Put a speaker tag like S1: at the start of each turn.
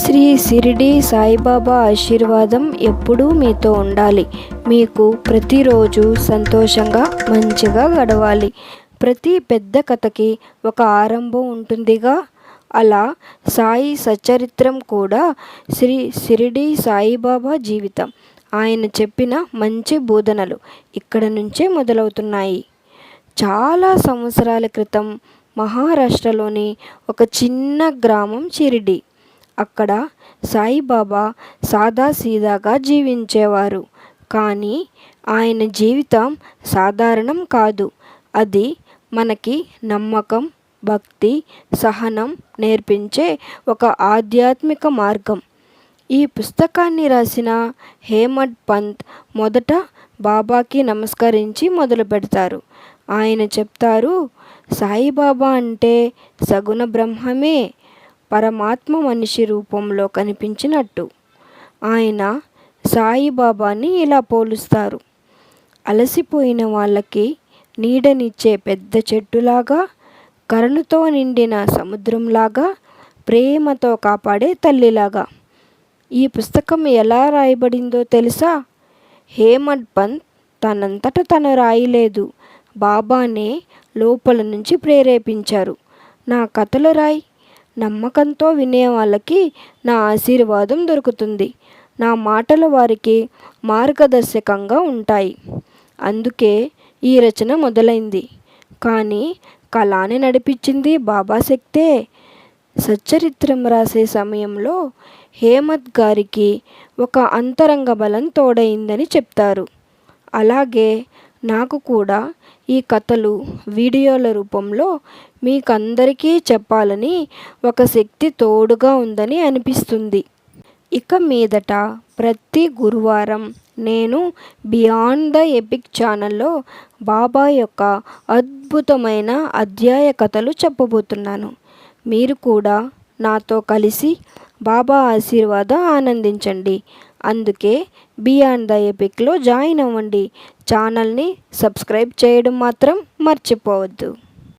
S1: శ్రీ సిరిడి సాయిబాబా ఆశీర్వాదం ఎప్పుడూ మీతో ఉండాలి. మీకు ప్రతిరోజు సంతోషంగా మంచిగా గడవాలి. ప్రతి పెద్ద కథకి ఒక ఆరంభం ఉంటుందిగా. అలా సాయి సచరిత్రం కూడా శ్రీ సిరిడి సాయిబాబా జీవితం. ఆయన చెప్పిన మంచి బోధనలు ఇక్కడ నుంచే మొదలవుతున్నాయి. చాలా సంవత్సరాల క్రితం మహారాష్ట్రలోని ఒక చిన్న గ్రామం షిరిడి అక్కడ సాయిబాబా సాదాసీదాగా జీవించేవారు. కానీ ఆయన జీవితం సాధారణం కాదు. అది మనకి నమ్మకం భక్తి సహనం నేర్పించే ఒక ఆధ్యాత్మిక మార్గం. ఈ పుస్తకాన్ని రాసిన హేమడ్ పంత్ మొదట బాబాకి నమస్కరించి మొదలు పెడతారు. ఆయన చెప్తారు సాయిబాబా అంటే సగుణ బ్రహ్మమే. పరమాత్మ మనిషి రూపంలో కనిపించినట్టు. ఆయన సాయిబాబాని ఇలా పోలుస్తారు. అలసిపోయిన వాళ్ళకి నీడనిచ్చే పెద్ద చెట్టులాగా కరుణతో నిండిన సముద్రంలాగా ప్రేమతో కాపాడే తల్లిలాగా. ఈ పుస్తకం ఎలా రాయబడిందో తెలుసా? హేమడ్ పంత్ తనంతట తను రాయలేదు. బాబానే లోపల నుంచి ప్రేరేపించారు. నా కథలు రాయి. నమ్మకంతో వినే వాళ్ళకి నా ఆశీర్వాదం దొరుకుతుంది. నా మాటలు వారికి మార్గదర్శకంగా ఉంటాయి. అందుకే ఈ రచన మొదలైంది. కానీ కళాని నడిపించింది బాబా శక్తే సచ్చరిత్రం రాసే సమయంలో హేమత్ గారికి ఒక అంతరంగ బలం తోడైందని చెప్తారు. అలాగే నాకు కూడా ఈ కథలు వీడియోల రూపంలో మీకందరికీ చెప్పాలని ఒక శక్తి తోడుగా ఉందని అనిపిస్తుంది. ఇక మీదట ప్రతి గురువారం నేను బియాండ్ ద ఎపిక్ ఛానల్లో బాబా యొక్క అద్భుతమైన అధ్యాయ కథలు చెప్పబోతున్నాను. మీరు కూడా నాతో కలిసి బాబా ఆశీర్వాదం ఆనందించండి. అందుకే బియాండ్ ద ఎపిక్లో జాయిన్ అవ్వండి. ఛానల్ని సబ్స్క్రైబ్ చేయడం మాత్రం మర్చిపోవద్దు.